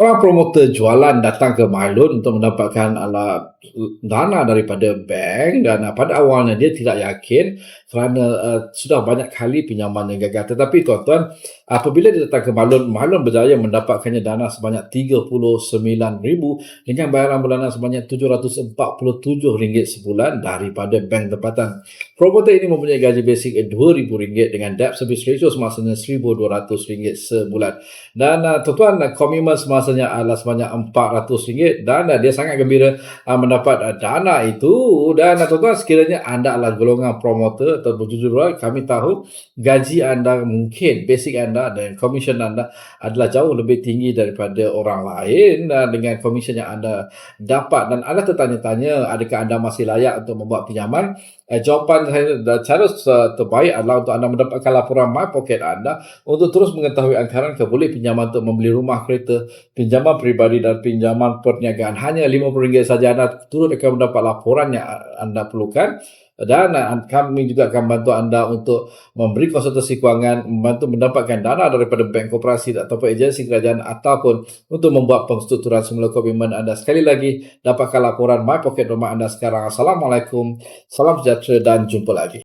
orang promotor jualan datang ke Mailun untuk mendapatkan ala dana daripada bank dan uh, pada awalnya dia tidak yakin kerana uh, sudah banyak kali pinjaman yang gagal. Tetapi tuan-tuan, apabila dia datang ke Mailun, Mailun berjaya mendapatkannya dana sebanyak RM39,000 dengan bayaran bulanan sebanyak RM747 sebulan daripada bank tempatan. Promotor ini mempunyai gaji basic RM2,000 dengan debt service ratio semasanya RM1,200 sebulan. Dan uh, tuan-tuan, komitmen semasanya adalah sebanyak RM400 dan uh, dia sangat gembira uh, mendapat uh, dana itu. Dan tuan-tuan sekiranya anda adalah golongan promotor atau berjujur kami tahu gaji anda mungkin basic anda dan komisen anda adalah jauh lebih tinggi daripada orang lain. Dengan komisen yang anda dapat dan anda tertanya-tanya adakah anda masih layak untuk membuat pinjaman? Eh, jawapan saya cara terbaik adalah untuk anda mendapatkan laporan My Pocket anda untuk terus mengetahui anggaran ke boleh pinjaman untuk membeli rumah kereta, pinjaman peribadi dan pinjaman perniagaan. Hanya RM50 saja anda turut akan mendapat laporan yang anda perlukan dan uh, kami juga akan bantu anda untuk memberi konsultasi kewangan, membantu mendapatkan dana daripada bank koperasi ataupun agensi kerajaan ataupun untuk membuat penstrukturan semula komitmen anda. Sekali lagi, dapatkan laporan My Pocket rumah anda sekarang. Assalamualaikum, salam sejahtera dan jumpa lagi.